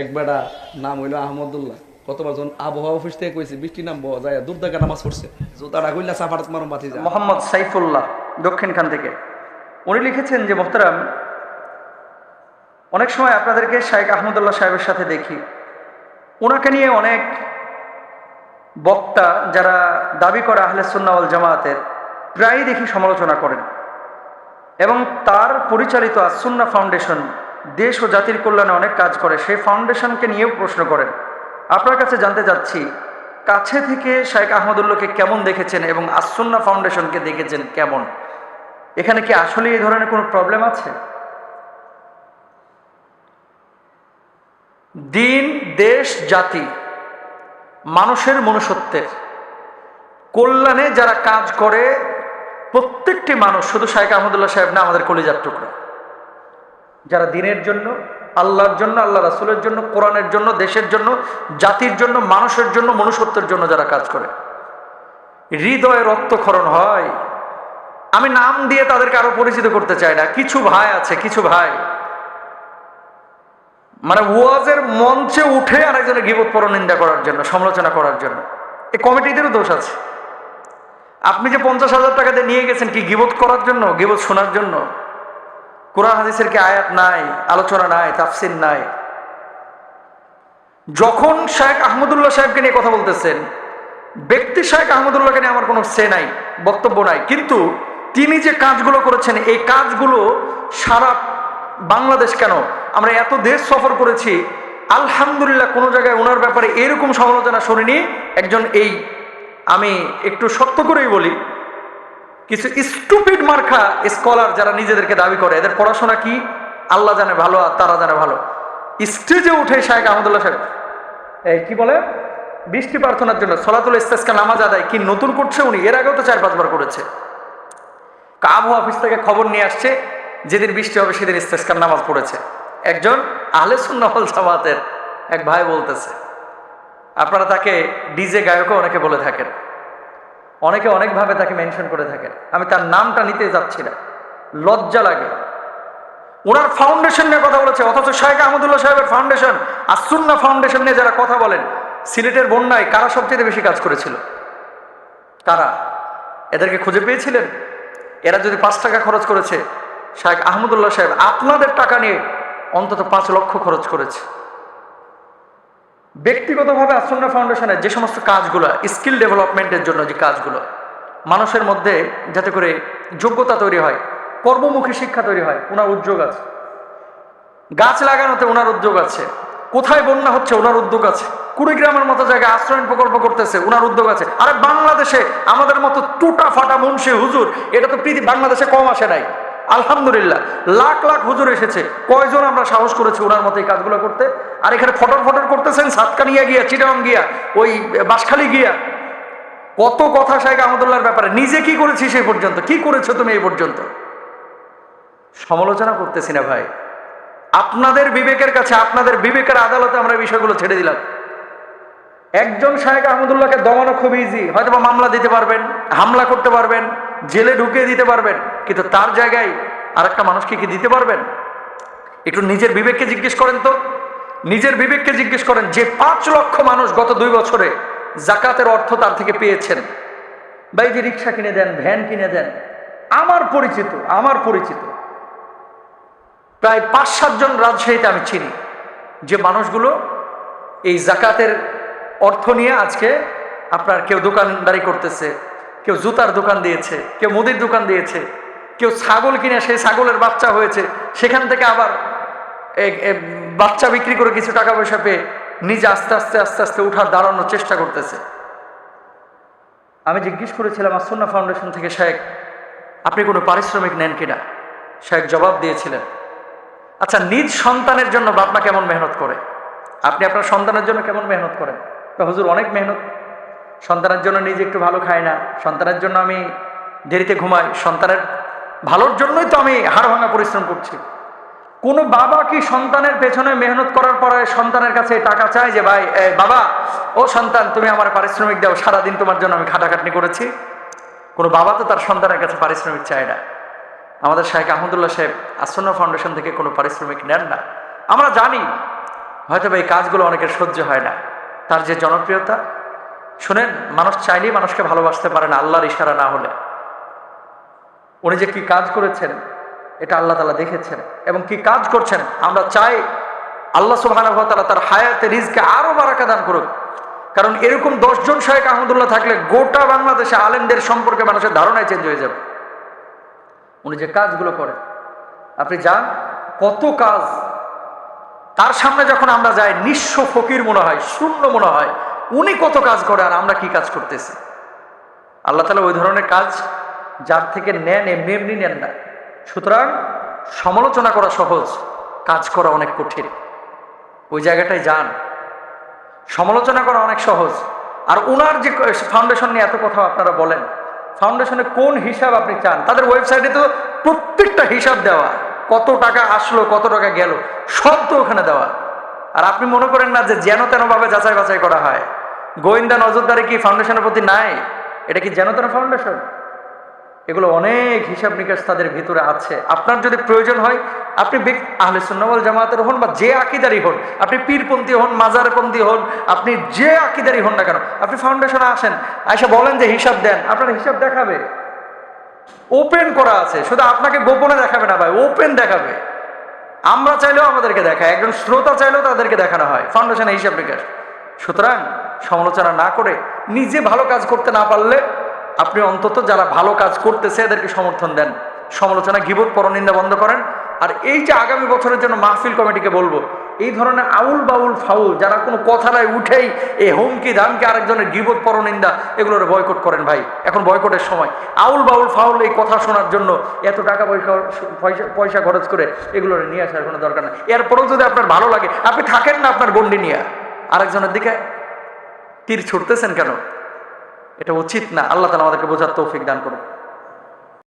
এক বেটা নাম হইল আহমদুল্লাহ। কতবার যখন আবহাওয়া অফিস থেকে কইছে, বৃষ্টি নাম যায় দূর থেকে নামাজ পড়ছে। জোতাটা কইলা সাফারাত মারম বাতি যায় মোহাম্মদ সাইফুল্লাহ দক্ষিণখান থেকে। উনি লিখেছেন যে, মোহতারাম, অনেক সময় আপনাদেরকে শাহেক আহমদুল্লাহ সাহেবের সাথে দেখি। ওনাকে নিয়ে অনেক বক্তা যারা দাবি করে আহলে সুন্নাওয়াল জামায়াতের প্রায়ই দেখি সমালোচনা করেন। এবং তার পরিচালিত আসুন্না ফাউন্ডেশন দেশ ও জাতির কল্যাণে অনেক কাজ করে, সেই ফাউন্ডেশনকে নিয়েও প্রশ্ন করেন। আপনার কাছে জানতে চাচ্ছি, কাছে থেকে শাহেক আহমদুল্লাহকে কেমন দেখেছেন এবং আসুন্না ফাউন্ডেশনকে দেখেছেন কেমন? এখানে কি আসলে এই ধরনের কোনো প্রবলেম আছে? দিন, দেশ, জাতি, মানুষের মনুষ্যত্বের। কল্যাণে যারা কাজ করে, প্রত্যেকটি মানুষ শুধু শাহেক আহমদুল্লাহ সাহেব না, আমাদের কলিজার টুকরা। যারা দিনের জন্য, আল্লাহর জন্য, আল্লাহ রাসুলের জন্য, কোরআনের জন্য, দেশের জন্য, জাতির জন্য, মানুষের জন্য, মনুষ্যত্বের জন্য যারা কাজ করে। হৃদয়ে রক্তক্ষরণ হয়। আমি নাম দিয়ে তাদেরকে আরও পরিচিত করতে চাই না। কিছু ভাই আছে, কিছু ভাই। মানে ওয়াজের মঞ্চে উঠে আরেকজনের গিবত পরনিন্দা করার জন্য, সমালোচনা করার জন্য। এই কমিটিদেরও দোষ আছে। আপনি যে পঞ্চাশ হাজার টাকা দিয়ে নিয়ে গেছেন কি গিবত করার জন্য, গিবত শোনার জন্য? কোরআন হাদিসের কি আয়াত নাই, আলোচনা নাই, তাফসির নাই? যখন শাহেখ আহমদুল্লাহ সাহেবকে নিয়ে কথা বলতেছেন, ব্যক্তি শাহেখ আহমদুল্লাহকে নিয়ে আমার কোনো সে নাই, বক্তব্য নাই। কিন্তু তিনি যে কাজগুলো করেছেন, এই কাজগুলো সারা বাংলাদেশ কেন? আমরা এত দেশ সফর করেছি, আলহামদুলিল্লাহ কোনো জায়গায় ওনার ব্যাপারে এরকম সমালোচনা শুনিনি। একজন এই আমি একটু সত্য করেই বলি কিছু স্টুপিড মার্খা স্কলার যারা নিজেদেরকে দাবি করে, এদের পড়াশোনা কি? আল্লাহ জানে ভালো আর তারা জানে ভালো। স্টেজে উঠে শাহেখ আহমদুল্লাহ সাহেব, এই কি বলে? বৃষ্টি প্রার্থনার জন্য সলাতুল ইস্তেসকা নামাজ আদায়, কি নতুন করছে উনি? এর আগেও তো চার পাঁচবার করেছে। আবহাওয়া অফিস থেকে খবর নিয়ে আসছে, যেদিন বৃষ্টি হবে সেদিন ইস্তেসকার নামাজ পড়েছে। একজন আহলে জামাতের এক ভাই বলতেছে। আপনারা তাকে ডিজে গায়কও অনেকে বলে থাকেন। অনেকে অনেকভাবে তাকে মেনশন করে থাকেন। আমি তার নামটা নিতে যাচ্ছি না। লজ্জা লাগে। ওনার ফাউন্ডেশন নিয়ে কথা বলেছে, অথচ শাহেখ আহমদুল্লাহ সাহেবের ফাউন্ডেশন আসুন্না ফাউন্ডেশন নিয়ে যারা কথা বলেন, সিলেটের বন্যায় কারা সবচেয়ে বেশি কাজ করেছিল? কারা? এদেরকে খুঁজে পেয়েছিলেন? এরা যদি পাঁচ টাকা খরচ করেছে শাহেখ আহমদুল্লাহ সাহেব আপনাদের টাকা নিয়ে অন্তত পাঁচ লক্ষ খরচ করেছে। ব্যক্তিগতভাবে আসন্না ফাউন্ডেশনের যে সমস্ত কাজগুলো স্কিল ডেভেলপমেন্টের জন্য যে কাজগুলো, মানুষের মধ্যে যাতে করে যোগ্যতা তৈরি হয়, কর্মমুখী শিক্ষা তৈরি হয় ওনার উদ্যোগ আছে। গাছ লাগানোতে ওনার উদ্যোগ আছে। কোথায় বন্যা হচ্ছে ওনার উদ্যোগ আছে। কুড়িগ্রামের মতো জায়গায় আশ্রয়ণ প্রকল্প করতেছে ওনার উদ্যোগ আছে। আরে বাংলাদেশে আমাদের মতো টুটা ফাটা মুন্সি হুজুর, এটা তো পৃথিবী, বাংলাদেশে কম আসে নাই। আলহামদুলিল্লাহ, লাখ লাখ হুজুর এসেছে। কয়জন আমরা সাহস করেছি ওনার মতো এই কাজগুলো করতে? আর এখানে ফটর ফটর করতেছেন সাতকানিয়া গিয়া চিটাং গিয়া, ওই বাঁশখালী গিয়া। কত কথা শাহেখ আহমদুল্লাহর ব্যাপারে। নিজে কি করেছি সেই পর্যন্ত? কি করেছ তুমি এই পর্যন্ত? সমালোচনা করতেছি না ভাই। আপনাদের বিবেকের কাছে, আপনাদের বিবেকের আদালতে আমরা বিষয়গুলো ছেড়ে দিলাম। একজন শাহেখ আহমদুল্লাহকে দমানো খুব ইজি হয়তো মামলা দিতে পারবেন, হামলা করতে পারবেন, জেলে ঢুকিয়ে দিতে পারবেন, কিন্তু তার জায়গায় আরেকটা মানুষকে কি দিতে পারবেন? একটু নিজের বিবেককে জিজ্ঞেস করেন তো। নিজের বিবেককে জিজ্ঞেস করেন, যে পাঁচ লক্ষ মানুষ গত দুই বছরে জাকাতের অর্থ তার থেকে পেয়েছেন? বা এই যে রিক্সা কিনে দেন, ভ্যান কিনে দেন, আমার পরিচিত আমার পরিচিত। প্রায় পাঁচ সাতজন রাজশাহীতে আমি চিনি, যে মানুষগুলো এই জাকাতের অর্থ নিয়ে আজকে আপনার কেউ দোকানদারি করতেছে, কেউ জুতার দোকান দিয়েছে, কেউ মুদির দোকান দিয়েছে, কেউ ছাগল কিনে, সেই ছাগলের বাচ্চা হয়েছে, সেখান থেকে আবার বাচ্চা বিক্রি করে কিছু টাকা পয়সা পেয়ে নিজে আস্তে আস্তে আস্তে আস্তে উঠার দাঁড়ানোর চেষ্টা করতেছে। আমি জিজ্ঞেস করেছিলাম আসন্না ফাউন্ডেশন থেকে শেখ, আপনি কোনো পারিশ্রমিক নেন কিনা? শেখ জবাব দিয়েছিলেন আচ্ছা নিজ সন্তানের জন্য বাপমা কেমন মেহনত করে? আপনি আপনার সন্তানের জন্য কেমন মেহনত করেন? তো হুজুর, অনেক মেহনত। সন্তানের জন্য নিজে একটু ভালো খায় না। সন্তানের জন্য আমি দেরিতে ঘুমাই। সন্তানের ভালোর জন্যই তো আমি হাড় ভাঙা পরিশ্রম করছি। কোনো বাবা কি সন্তানের পেছনে মেহনত করার পরে সন্তানের কাছে টাকা চায় যে, ভাই বাবা, ও সন্তান, তুমি আমার পারিশ্রমিক দাও, সারাদিন তোমার জন্য আমি খাটাখাটনি করেছি। কোনো বাবা তো তার সন্তানের কাছে পারিশ্রমিক চায় না। আমাদের শাহেখ আহমদুল্লাহ সাহেব আসন্ন ফাউন্ডেশন থেকে কোনো পারিশ্রমিক নেন না। আমরা জানি, হয়তো এই কাজগুলো অনেকের সহ্য হয় না। তার যে জনপ্রিয়তা, শুনেন, মানুষ চাইলেই মানুষকে ভালোবাসতে পারে না, আল্লাহর ইশারা না হলে। উনি যে কি কাজ করেছেন এটা আল্লাহ তালা দেখেছেন এবং কি কাজ করছেন? আমরা চাই আল্লাহ তাআলা তার হায়াতে রিজকে আরও বারাকা দান করুক। কারণ এরকম দশজন শাহেক আহমদুল্লাহ থাকলে গোটা বাংলাদেশে আলেমদের সম্পর্কে মানুষের ধারণায় চেঞ্জ হয়ে যাবে। উনি যে কাজগুলো করেন, আপনি যান, কত কাজ, তার সামনে যখন আমরা যাই, নিঃস্ব ফকির মনে হয়, শূন্য মনে হয়, উনি কত কাজ করে আর আমরা কি কাজ করতেছি? আল্লাহ তালা ওই ধরনের কাজ যার থেকে নেন এমনি এমনি নেন না। সুতরাং সমালোচনা করা সহজ, কাজ করা অনেক কঠিন। ওই জায়গাটায় যান। সমালোচনা করা অনেক সহজ। আর ওনার যে ফাউন্ডেশন নিয়ে এত কথা আপনারা বলেন ফাউন্ডেশনে কোন হিসাব আপনি চান? তাদের ওয়েবসাইটে তো প্রত্যেকটা হিসাব দেওয়া। কত টাকা আসলো, কত টাকা গেল, সব তো ওখানে দেওয়া। আর আপনি মনে করেন না যে যেন তেনভাবে যাচাই বাছাই করা হয়। গোয়েন্দা নজরদারি কি ফাউন্ডেশনের প্রতি নাই? এটা কি যেন তেন ফাউন্ডেশন এগুলো অনেক হিসাব নিকাশ তাদের ভিতরে আছে। আপনার যদি প্রয়োজন হয়, আপনি আহলে সুন্নাওয়াল জামাতের হন বা যে আকিদারি হন, আপনি পীরপন্থী হন, মাজারপন্থী হন, আপনি যে আকিদারি হন না কেন, আপনি ফাউন্ডেশনে আসেন এসে বলেন যে হিসাব দেন, আপনার হিসাব দেখাবে। ওপেন করা আছে, শুধু আপনাকে গোপনে দেখাবে না ভাই ওপেন দেখাবে। আমরা চাইলেও আমাদেরকে দেখায়, একজন শ্রোতা চাইলেও তাদেরকে দেখানো হয় ফাউন্ডেশনে হিসাব নিকাশ। সুতরাং সমালোচনা না করে নিজে ভালো কাজ করতে না পারলে আপনি অন্তত যারা ভালো কাজ করতেছে এদেরকে সমর্থন দেন। সমালোচনা, গিবত, পরনিন্দা বন্ধ করেন। আর এই যে আগামী বছরের জন্য মাহফিল কমিটিকে বলব, এই ধরনের আউল বাউল ফাউল, যারা কোনো কথাটাই উঠেই এই হুমকি, ধামকি, আরেকজনের গিবত, পরনিন্দা, এগুলোর বয়কট করেন ভাই। এখন বয়কটের সময়। আউল বাউল ফাউল এই কথা শোনার জন্য এত টাকা পয়সা পয়সা পয়সা খরচ করে এগুলো নিয়ে আসার কোনো দরকার নেই। এরপরেও যদি আপনার ভালো লাগে, আপনি থাকেন না আপনার গন্ডি নিয়ে। আরেকজনের দিকে তীর ছুটতেছেন কেন? এটা উচিত না। আল্লাহ তালা আমাদেরকে বোঝার তৌফিক দান করুন।